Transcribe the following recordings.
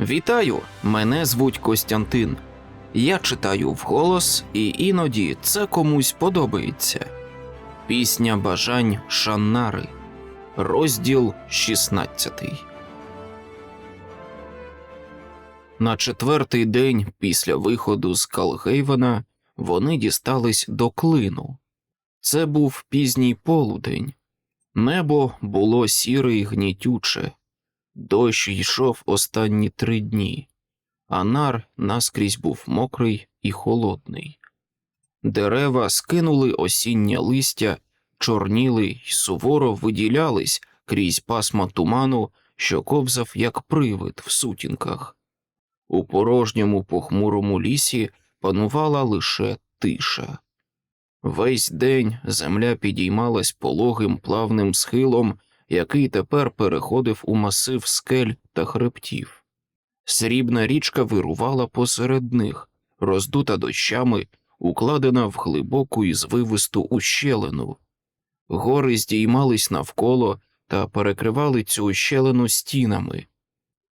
Вітаю! Мене звуть Костянтин. Я читаю вголос, і іноді це комусь подобається. Пісня бажань Шаннари. Розділ 16. На четвертий день після виходу з Калгейвена вони дістались до клину. Це був пізній полудень. Небо було сіре й гнітюче. Дощ йшов останні три дні, а нар наскрізь був мокрий і холодний. Дерева скинули осіннє листя, чорніли й суворо виділялись крізь пасма туману, що ковзав як привид в сутінках. У порожньому похмурому лісі панувала лише тиша. Весь день земля підіймалась пологим плавним схилом, який тепер переходив у масив скель та хребтів. Срібна річка вирувала посеред них, роздута дощами, укладена в глибоку і звивисту ущелину. Гори здіймались навколо та перекривали цю ущелину стінами.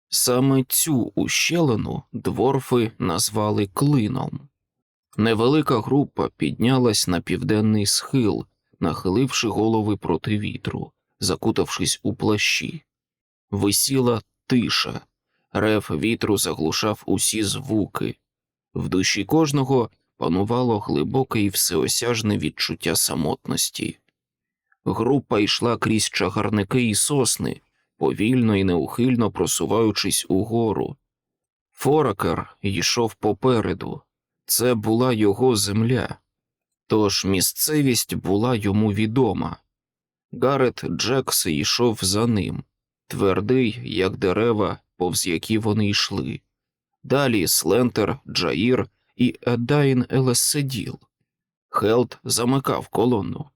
Саме цю ущелину дворфи назвали клином. Невелика група піднялась на південний схил, нахиливши голови проти вітру, закутавшись у плащі. Висіла тиша, рев вітру заглушав усі звуки. В душі кожного панувало глибоке і всеосяжне відчуття самотності. Група йшла крізь чагарники і сосни, повільно і неухильно просуваючись угору. Форакер йшов попереду, це була його земля, тож місцевість була йому відома. Гарет Джекс йшов за ним, твердий, як дерева, повз які вони йшли. Далі Слентер, Джаїр і Едайн Елеседіл. Хелт замикав колону.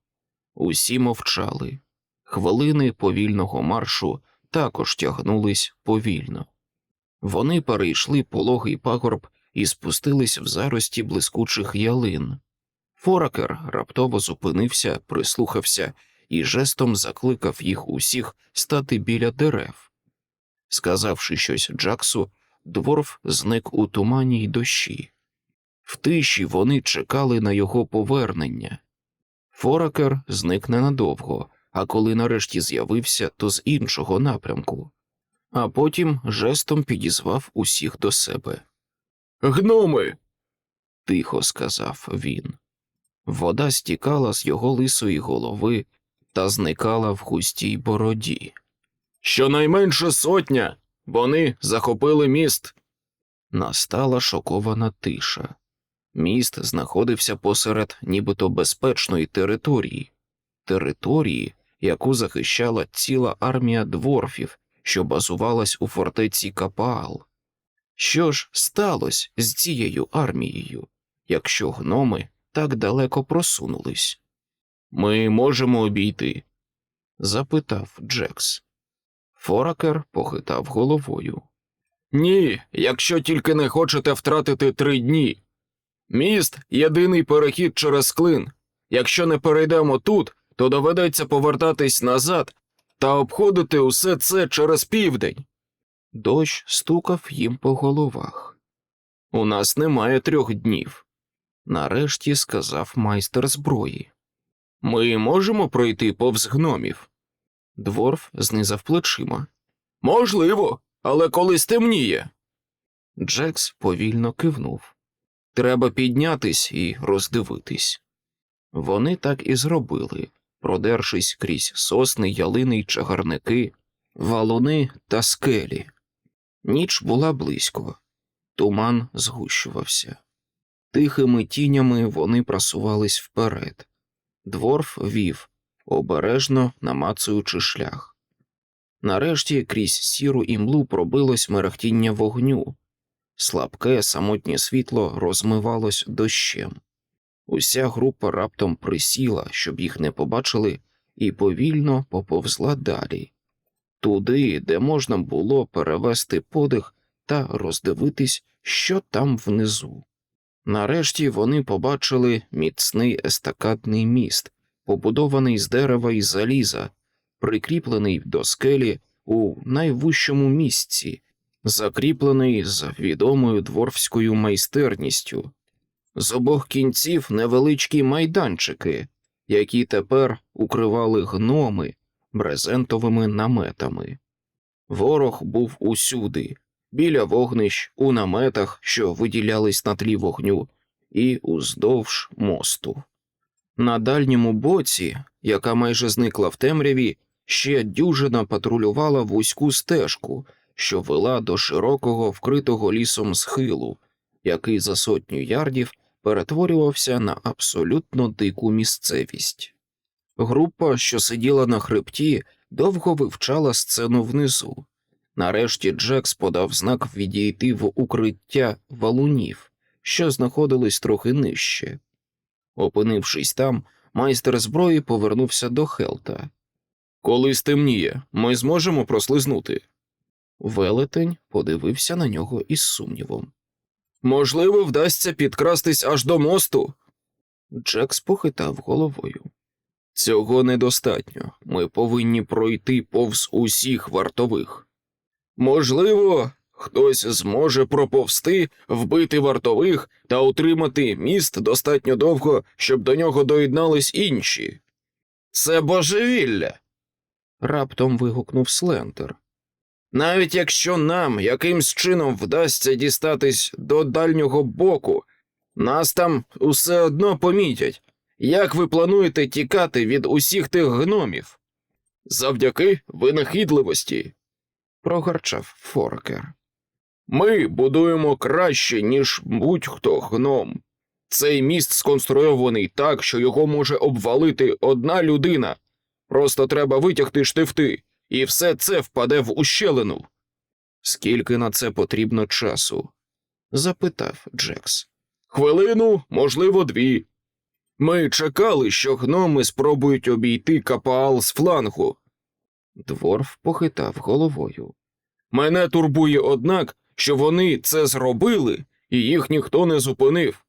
Усі мовчали. Хвилини повільного маршу також тягнулись повільно. Вони перейшли пологий пагорб і спустились в зарості блискучих ялин. Форакер раптово зупинився, прислухався і жестом закликав їх усіх стати біля дерев. Сказавши щось Джаксу, дворф зник у тумані й дощі. В тиші вони чекали на його повернення. Форакер зник ненадовго, а коли нарешті з'явився, то з іншого напрямку, а потім жестом підізвав усіх до себе. Гноми. тихо сказав він. Вода стікала з його лисої голови та зникала в густій бороді. Щонайменше сотня. Вони захопили міст. Настала шокована тиша. Міст знаходився посеред нібито безпечної території, території, яку захищала ціла армія дворфів, що базувалась у фортеці Капаал. Що ж сталося з цією армією, якщо гноми так далеко просунулись? Ми можемо обійти? запитав Джекс. Форакер похитав головою. Ні, якщо тільки не хочете втратити три дні. Міст єдиний перехід через клин. Якщо не перейдемо тут, то доведеться повертатись назад та обходити усе це через південь. Дощ стукав їм по головах. У нас немає трьох днів, нарешті сказав майстер зброї. Ми можемо пройти повз гномів. Дворф знизав плечима. Можливо, але коли стемніє. Джекс повільно кивнув. Треба піднятись і роздивитись. Вони так і зробили, продершись крізь сосни, ялини й чагарники, валуни та скелі. Ніч була близько, туман згущувався. Тихими тінями вони просувались вперед. Дворф вів, обережно намацуючи шлях. Нарешті крізь сіру імлу пробилось мерехтіння вогню, слабке самотнє світло розмивалось дощем. Уся група раптом присіла, щоб їх не побачили, і повільно поповзла далі, туди, де можна було перевести подих та роздивитись, що там внизу. Нарешті вони побачили міцний естакадний міст, побудований з дерева і заліза, прикріплений до скелі у найвищому місці закріплений з відомою дворфською майстерністю. З обох кінців невеличкі майданчики, які тепер укривали гноми брезентовими наметами. Ворог був усюди, біля вогнищ, у наметах, що виділялись на тлі вогню, і уздовж мосту. На дальньому боці, яка майже зникла в темряві, ще дюжина патрулювала вузьку стежку, що вела до широкого вкритого лісом схилу, який за сотню ярдів перетворювався на абсолютно дику місцевість. Група, що сиділа на хребті, довго вивчала сцену внизу. Нарешті Джекс подав знак відійти в укриття валунів, що знаходились трохи нижче. Опинившись там, майстер зброї повернувся до Хелта. Коли стемніє, ми зможемо прослизнути. Велетень подивився на нього із сумнівом. Можливо, вдасться підкрастись аж до мосту. Джекс похитав головою. Цього недостатньо. Ми повинні пройти повз усіх вартових. Можливо, хтось зможе проповсти, вбити вартових та утримати міст достатньо довго, щоб до нього доєднались інші. Це божевілля. раптом вигукнув Слентер. Навіть якщо нам якимсь чином вдасться дістатись до дальнього боку, нас там усе одно помітять. Як ви плануєте тікати від усіх тих гномів? Завдяки винахідливості, прогарчав Форкер. Ми будуємо краще, ніж будь-хто гном. Цей міст сконструйований так, що його може обвалити одна людина. Просто треба витягти штифти, і все це впаде в ущелину. Скільки на це потрібно часу? запитав Джекс. Хвилину, можливо, дві. Ми чекали, що гноми спробують обійти капаал з флангу. Дворф похитав головою. Мене турбує, однак, що вони це зробили, і їх ніхто не зупинив.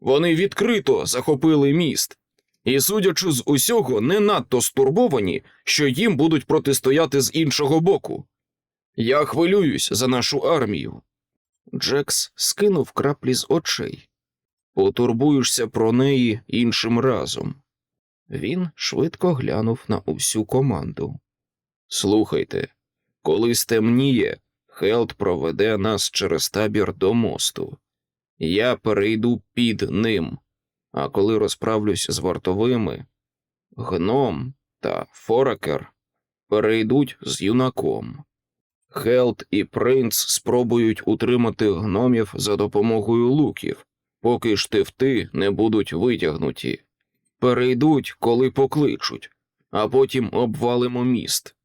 Вони відкрито захопили міст, і, судячи з усього, не надто стурбовані, що їм будуть протистояти з іншого боку. Я хвилююсь за нашу армію. Джекс скинув краплі з очей. Потурбуєшся про неї іншим разом. Він швидко глянув на усю команду. Слухайте, коли стемніє, Хелд проведе нас через табір до мосту. Я перейду під ним, а коли розправлюсь з вартовими, гном та Форакер перейдуть з юнаком. Хелд і принц спробують утримати гномів за допомогою луків, поки штифти не будуть витягнуті. Перейдуть, коли покличуть, а потім обвалимо міст.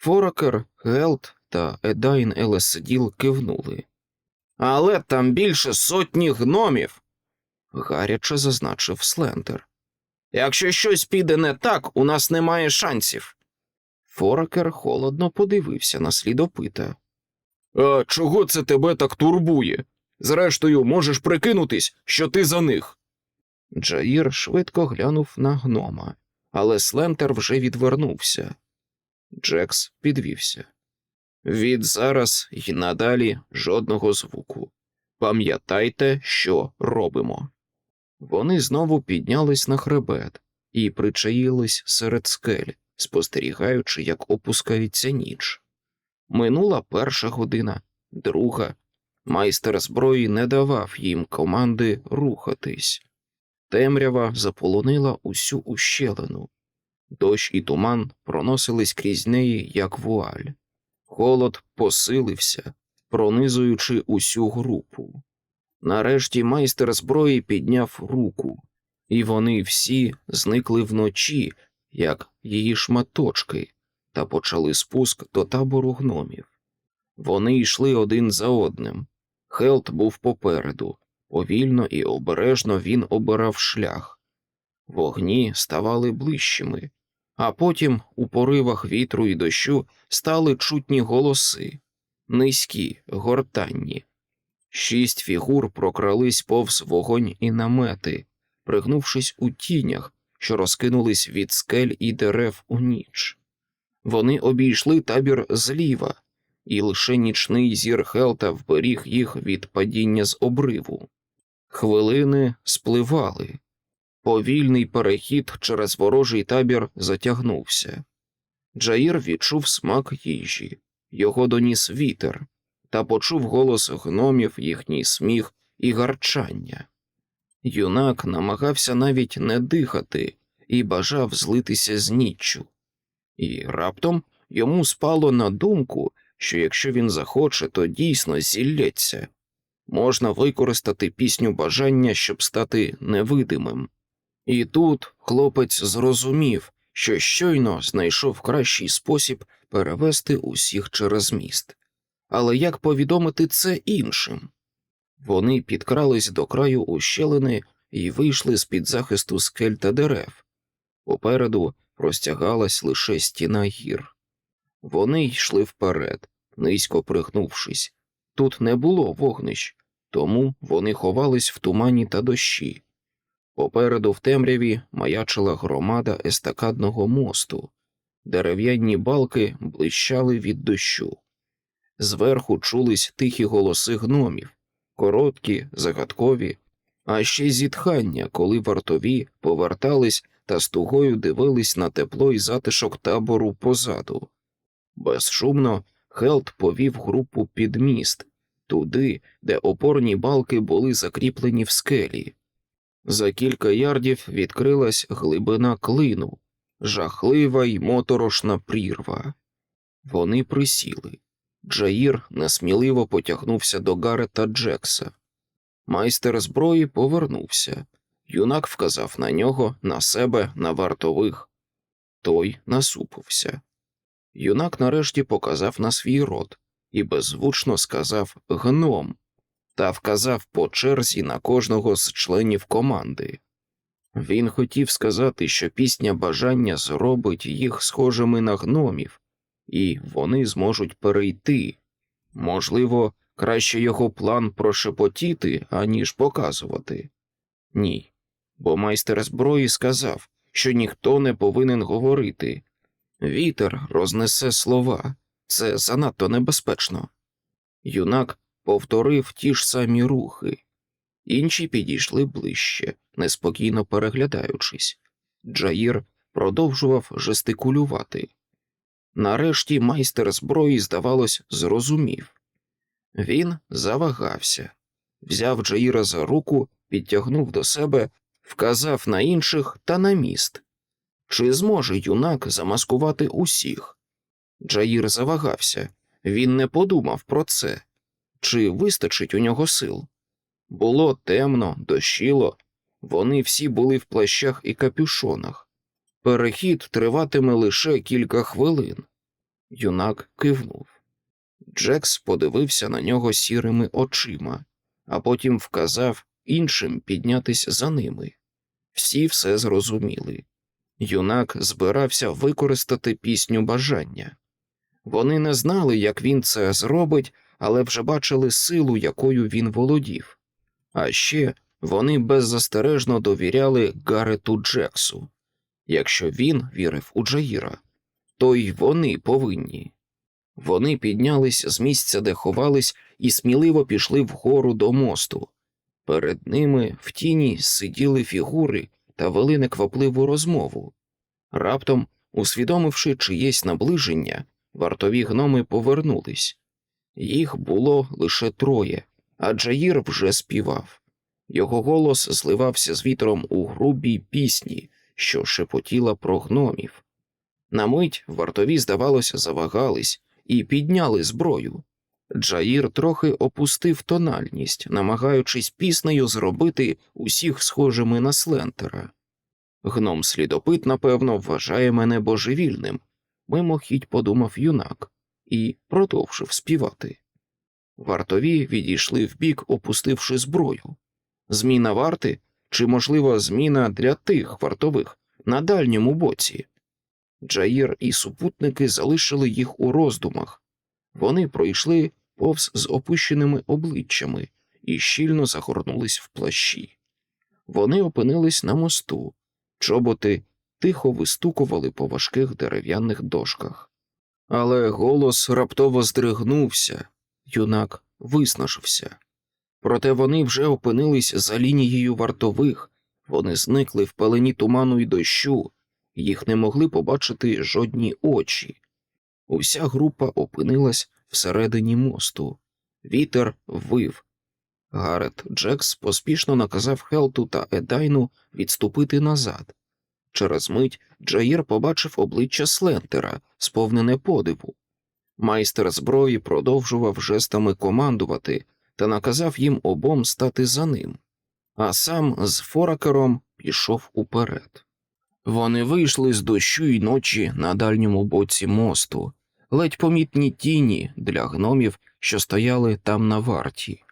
Форакер, Гелд та Едайн Елесділ кивнули. Але там більше сотні гномів, гаряче зазначив Слендер. Якщо щось піде не так, у нас немає шансів. Форакер холодно подивився на слідопита. А чого це тебе так турбує? Зрештою, можеш прикинутись, що ти за них. Джаїр швидко глянув на гнома, але Слентер вже відвернувся. Джекс підвівся. Від зараз і надалі жодного звуку. Пам'ятайте, що робимо. Вони знову піднялись на хребет і причаїлись серед скель, спостерігаючи, як опускається ніч. Минула перша година, друга. Майстер зброї не давав їм команди рухатись. Темрява заполонила усю ущелину. Дощ і туман проносились крізь неї, як вуаль. Холод посилився, пронизуючи усю групу. Нарешті майстер зброї підняв руку, і вони всі зникли вночі, як її шматочки, та почали спуск до табору гномів. Вони йшли один за одним. Хелт був попереду, повільно і обережно він обирав шлях. Вогні ставали ближчими, а потім у поривах вітру і дощу стали чутні голоси, низькі, гортанні. Шість фігур прокрались повз вогонь і намети, пригнувшись у тінях, що розкинулись від скель і дерев у ніч. Вони обійшли табір зліва і лише нічний зір Хелта вберіг їх від падіння з обриву. Хвилини спливали. Повільний перехід через ворожий табір затягнувся. Джаїр відчув смак їжі, його доніс вітер, та почув голос гномів, їхній сміх і гарчання. Юнак намагався навіть не дихати і бажав злитися з ніччю. І раптом йому спало на думку, що якщо він захоче, то дійсно зілється. Можна використати пісню бажання, щоб стати невидимим. І тут хлопець зрозумів, що щойно знайшов кращий спосіб перевести усіх через міст. Але як повідомити це іншим? Вони підкрались до краю ущелини і вийшли з під захисту скель та дерев. Попереду простягалась лише стіна гір. Вони йшли вперед, низько пригнувшись. Тут не було вогнищ, тому вони ховались в тумані та дощі. Попереду в темряві маячила громада естакадного мосту, дерев'яні балки блищали від дощу. Зверху чулись тихі голоси гномів, короткі, загадкові, а ще зітхання, коли вартові повертались та з тугою дивились на тепло і затишок табору позаду. Безшумно Хелт повів групу під міст, туди, де опорні балки були закріплені в скелі. За кілька ярдів відкрилась глибина клину, жахлива й моторошна прірва. Вони присіли. Джаїр несміливо потягнувся до Гарета Джекса. Майстер зброї повернувся. Юнак вказав на нього, на себе, на вартових. Той насупився. Юнак нарешті показав на свій рот і беззвучно сказав гном та вказав по черзі на кожного з членів команди. Він хотів сказати, що пісня бажання зробить їх схожими на гномів, і вони зможуть перейти. Можливо, краще його план прошепотіти, аніж показувати. Ні, бо майстер зброї сказав, що ніхто не повинен говорити. Вітер рознесе слова, це занадто небезпечно. Юнак повторив ті ж самі рухи, інші підійшли ближче, неспокійно переглядаючись. Джаїр продовжував жестикулювати. Нарешті майстер зброї, здавалось, зрозумів. Він завагався, взяв Джаїра за руку, підтягнув до себе, вказав на інших та на міст. Чи зможе юнак замаскувати усіх? Джаїр завагався, він не подумав про це. Чи вистачить у нього сил? Було темно, дощило, вони всі були в плащах і капюшонах. Перехід триватиме лише кілька хвилин. Юнак кивнув. Джекс подивився на нього сірими очима, а потім вказав іншим піднятись за ними. Всі все зрозуміли. Юнак збирався використати пісню бажання. Вони не знали, як він це зробить, але вже бачили силу, якою він володів. А ще вони беззастережно довіряли Гарету Джексу. Якщо він вірив у Джаїра, то й вони повинні. Вони піднялись з місця, де ховались, і сміливо пішли вгору до мосту. Перед ними в тіні сиділи фігури та вели неквапливу розмову. Раптом, усвідомивши чиєсь наближення, вартові гноми повернулись. Їх було лише троє, а Джаїр вже співав. Його голос зливався з вітром у грубій пісні, що шепотіла про гномів. На мить вартові, здавалося, завагались і підняли зброю. Джаїр трохи опустив тональність, намагаючись піснею зробити усіх схожими на слентера. Гном слідопит, напевно, вважає мене божевільним, мимохідь подумав юнак і продовжив співати. Вартові відійшли вбік, опустивши зброю. Зміна варти чи, можливо, зміна для тих вартових на дальньому боці. Джаїр і супутники залишили їх у роздумах. Вони пройшли повз з опущеними обличчями і щільно загорнулись в плащі. Вони опинились на мосту, чоботи тихо вистукували по важких дерев'яних дошках. Але голос раптово здригнувся, юнак виснажився. Проте вони вже опинились за лінією вартових, вони зникли в пелені туману й дощу, їх не могли побачити жодні очі. Уся група опинилась всередині мосту. Вітер вив. Гарет Джекс поспішно наказав Хелту та Едайну відступити назад. Через мить Джаїр побачив обличчя Слентера, сповнене подиву. Майстер зброї продовжував жестами командувати та наказав їм обом стати за ним, а сам з Форакером пішов уперед. Вони вийшли з дощу й ночі на дальньому боці мосту, ледь помітні тіні для гномів, що стояли там на варті.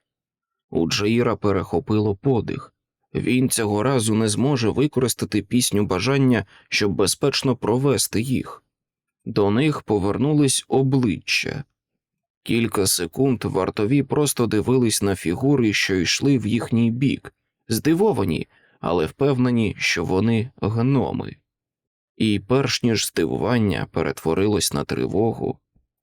У Джаїра перехопило подих. Він цього разу не зможе використати пісню бажання, щоб безпечно провести їх. До них повернулись обличчя. Кілька секунд вартові просто дивились на фігури, що йшли в їхній бік, здивовані, але впевнені, що вони гноми. І перш ніж здивування перетворилось на тривогу,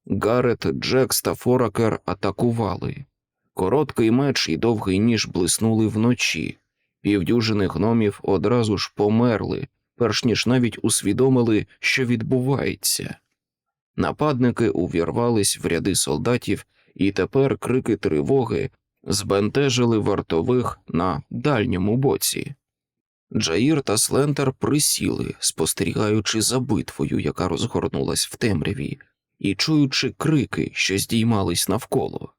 Гарет, Джекс та Форакер атакували. Короткий меч і довгий ніж блиснули вночі. Півдюжини гномів одразу ж померли, перш ніж навіть усвідомили, що відбувається. Нападники увірвались в ряди солдатів, і тепер крики тривоги збентежили вартових на дальньому боці. Джаїр та Слентер присіли, спостерігаючи за битвою, яка розгорнулась в темряві, і чуючи крики, що здіймались навколо.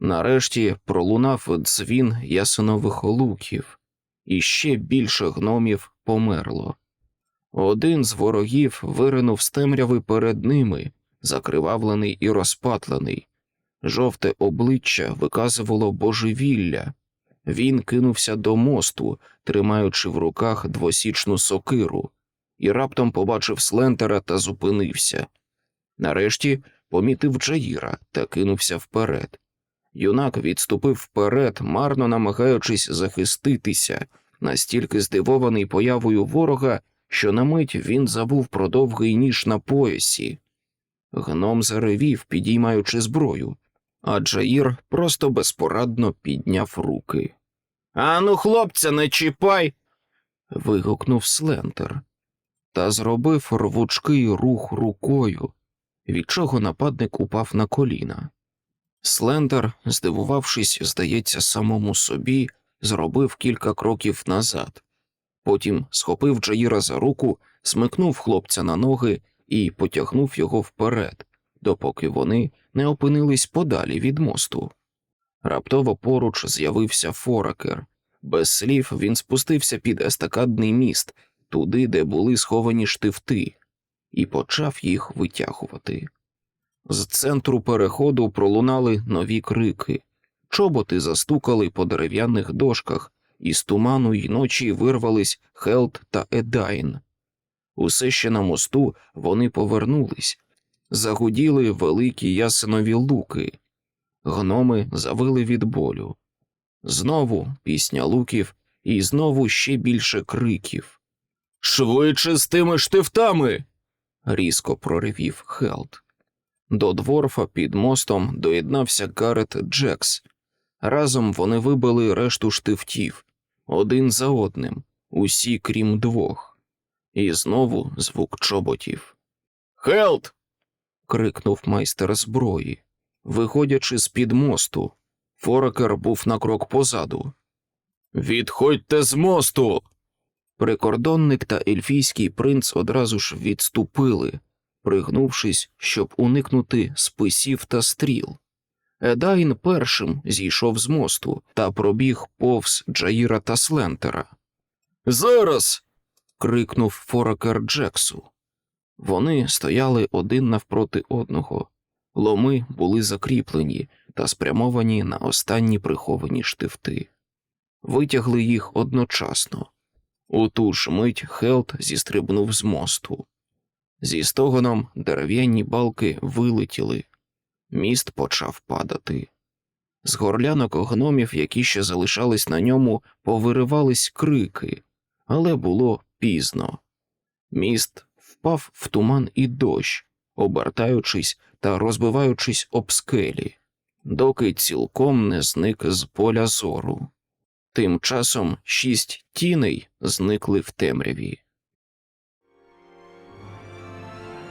Нарешті пролунав дзвін ясенових луків, і ще більше гномів померло. Один з ворогів виринув з темряви перед ними, закривавлений і розпатлений. Жовте обличчя виказувало божевілля. Він кинувся до мосту, тримаючи в руках двосічну сокиру, і раптом побачив Слентера та зупинився. Нарешті помітив Джаїра та кинувся вперед. Юнак відступив вперед, марно намагаючись захиститися, настільки здивований появою ворога, що на мить він забув про довгий ніж на поясі. Гном заревів, підіймаючи зброю, а Джаїр просто безпорадно підняв руки. Ану, хлопця, не чіпай. вигукнув Слентер та зробив рвучкий рух рукою, від чого нападник упав на коліна. Слендер, здивувавшись, здається, самому собі, зробив кілька кроків назад. Потім схопив Джаїра за руку, смикнув хлопця на ноги і потягнув його вперед, допоки вони не опинились подалі від мосту. Раптово поруч з'явився Форакер. Без слів він спустився під естакадний міст, туди, де були сховані штифти, і почав їх витягувати. З центру переходу пролунали нові крики, чоботи застукали по дерев'яних дошках, і з туману й ночі вирвались Хелт та Едайн. Усе ще на мосту вони повернулись, загуділи великі ясенові луки, гноми завили від болю. Знову пісня луків, і знову ще більше криків. Швидше з тими штифтами. різко проривів Хелт. До дворфа під мостом доєднався Гарет Джекс. Разом вони вибили решту штифтів один за одним, усі крім двох, і знову звук чоботів. Хелт. крикнув майстер зброї. Виходячи з під мосту, Форекер був на крок позаду. Відходьте з мосту. Прикордонник та ельфійський принц одразу ж відступили, пригнувшись, щоб уникнути списів та стріл. Едайн першим зійшов з мосту та пробіг повз Джаїра та Слентера. Зараз. крикнув Форакер Джексу. Вони стояли один навпроти одного. Ломи були закріплені та спрямовані на останні приховані штифти. Витягли їх одночасно. У ту ж мить Хелт зістрибнув з мосту. Зі стогоном дерев'яні балки вилетіли, міст почав падати. З горлянок гномів, які ще залишались на ньому, повиривались крики, але було пізно. Міст впав в туман і дощ, обертаючись та розбиваючись об скелі, доки цілком не зник з поля зору. Тим часом шість тіней зникли в темряві.